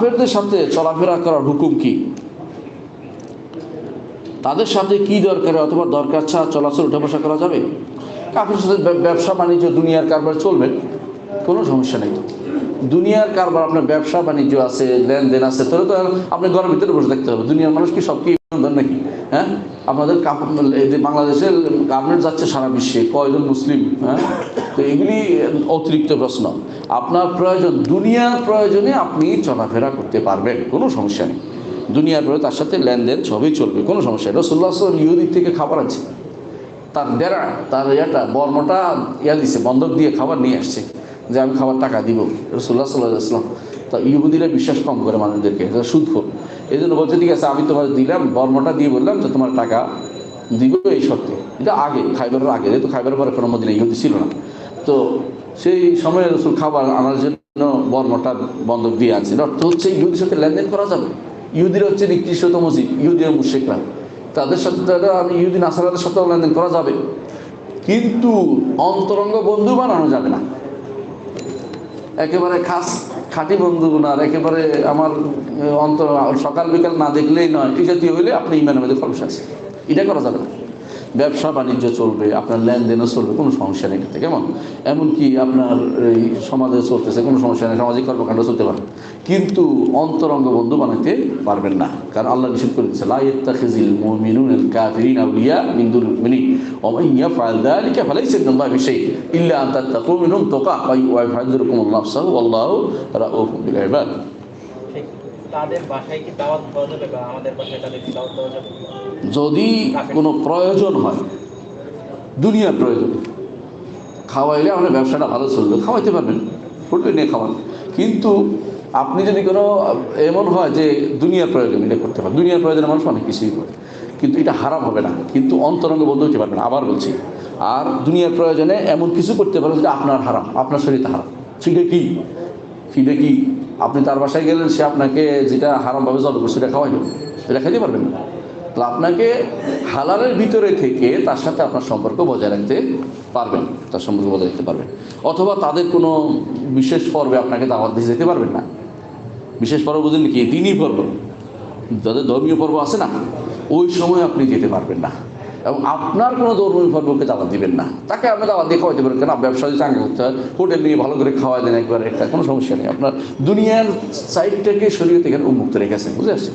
কাফেরদের সাথে চলাফেরা করার হুকুম কি? তাদের সাথে কি দরকার অথবা দরকার ছাড়া চলাচল উঠা বসা করা যাবে? কাফের সাথে ব্যবসা বাণিজ্য, দুনিয়ার কারবার চলবে। কোনো সমস্যা নেই দুনিয়ার কারবার আপনার ব্যবসা বাণিজ্য আছে, লেনদেন আছে, তাহলে তো আপনি ঘরের ভিতরে বসে দেখতে হবে। দুনিয়ার মানুষ কি সব কি নাকি? হ্যাঁ? আপনাদের বাংলাদেশের গার্মেন্ট যাচ্ছে সারা বিশ্বে, কয়জন মুসলিম হ্যাঁ? তো এগুলি অতিরিক্ত প্রশ্ন। আপনার প্রয়োজন, দুনিয়ার প্রয়োজনে আপনি চলাফেরা করতে পারবেন, কোনো সমস্যা নেই। দুনিয়ার প্রয়োজন, তার সাথে লেনদেন সবই চলবে, কোনো সমস্যা নেই। রসুল্লাহ ইহুদিক থেকে খাবার আছে তার ডেরা তার ইয়াটা, বর্মটা ইয়া দিছে, বন্ধক দিয়ে খাবার নিয়ে আসছে, যে আমি খাবার টাকা দিব। রসুল্লাহ সাল্লাহ আসলাম তা ইহুদিরা বিশ্বাস কম করে মানুষদেরকে সুদখোর। এই জন্য বলছে, ঠিক আছে, আমি তোমার দিলাম, বর্মটা দিয়ে বললাম যে তোমার টাকা দিব এই শর্তে। এটা আগে, খাইবারের আগে, যেহেতু খাইবারের পরে কোনো মদিনা ইহুদি ছিল না। তো সেই সময় রসুল খাবার আনার জন্য বর্মটা বন্ধক দিয়ে আছে অর্থ হচ্ছে ইহুদির সাথে লেনদেন করা যাবে। ইহুদিরা হচ্ছে নিকৃষ্টতম জীব, ইহুদিরা মুশেকরা তাদের সাথে তারা আমি ইহুদিন আসারাদের সাথেও লেনদেন করা যাবে। কিন্তু অন্তরঙ্গ বন্ধু বানানো যাবে না। একেবারে খাস খাঁটি বন্ধু না একেবারে আমার, অন্তর, সকাল বিকাল না দেখলেই নয়। এই জাতীয় হলে আপনি ইমানের মধ্যে খরচ আছে এটা করা যাবে না। ব্যবসা বাণিজ্য চলবে আপনার লেনদেনও চলবে কোনো সমস্যা নেই এটাতে কেমন এমনকি আপনার এই সমাজে চলতেছে কোনো সমস্যা নেই সামাজিক কর্মকাণ্ড চলতে পারে কিন্তু অন্তরঙ্গ বন্ধু বানাতে পারবেন না কারণ আল্লাহ নিষেধ করে দিচ্ছে লা ইয়াত্তাখিজিল মুমিনুনাল কাফিরিন আউলিয়া মিন মুমিনিন ওয়া মান ইয়াফআল যালিকা ফালাইসা মিনাল্লাহি বিশাই ইল্লা আন তাত্তাকু মিনহুম তুকা ওয়া ইউহাযিরুকুমুল্লাহু নাফসাহু ওয়াল্লাহু রাউফুম বিল ইবাদ তাদের বাসায় কি দাওয়াত দেওয়া যাবে বা আমাদের বাসায় তাদের কি দাওয়াত দেওয়া যাবে? যদি কোনো প্রয়োজন হয় দুনিয়ার প্রয়োজন খাওয়াইলে আপনার ব্যবসাটা ভালো চলবে। খাওয়াইতে পারবেন হোটেলে নিয়ে খাওয়ান। কিন্তু আপনি যদি কোনো এমন হয় যে দুনিয়ার প্রয়োজন এটা করতে পারেন। দুনিয়ার প্রয়োজনে মানুষ অনেক কিছুই করে। কিন্তু এটা হারাম হবে না। কিন্তু অন্তরঙ্গ বন্ধ হতে পারবে না। আবার বলছি আর দুনিয়ার প্রয়োজনে এমন কিছু করতে পারেন যে আপনার হারাম আপনার শরীরটা হারাম। সেটা কি? সেটা কি? আপনি তার বাসায় গেলেন, সে আপনাকে যেটা হারামভাবে জল করছে সেটা খাওয়াইল। সেটা খেতে পারবেন না। তাহলে আপনাকে হালালের ভিতরে থেকে তার সাথে আপনার সম্পর্ক বজায় রাখতে পারবেন, তার সম্পর্ক বজায় রাখতে পারবেন। অথবা তাদের কোনো বিশেষ পর্বে আপনাকে দাওয়াত দিয়ে যেতে পারবেন না। বিশেষ পর্ব বুঝলেন কি? দিনই পর্ব। যাদের ধর্মীয় পর্ব আছে না, ওই সময় আপনি যেতে পারবেন না। এবং আপনার কোনো তরুণ ফর্মকে দাওয়াত দিবেন না। তাকে আপনি দাওয়াত দিয়ে খাওয়াইতে পারেন কেন ব্যবসা যদি চাঙ্গা করতে হয়। হোটেল নিয়ে ভালো করে খাওয়া দেন একবার একটা কোনো সমস্যা নেই। আপনার দুনিয়ার সাইডটাকে শরীর থেকে উন্মুক্ত রেখেছেন, বুঝে আসছেন?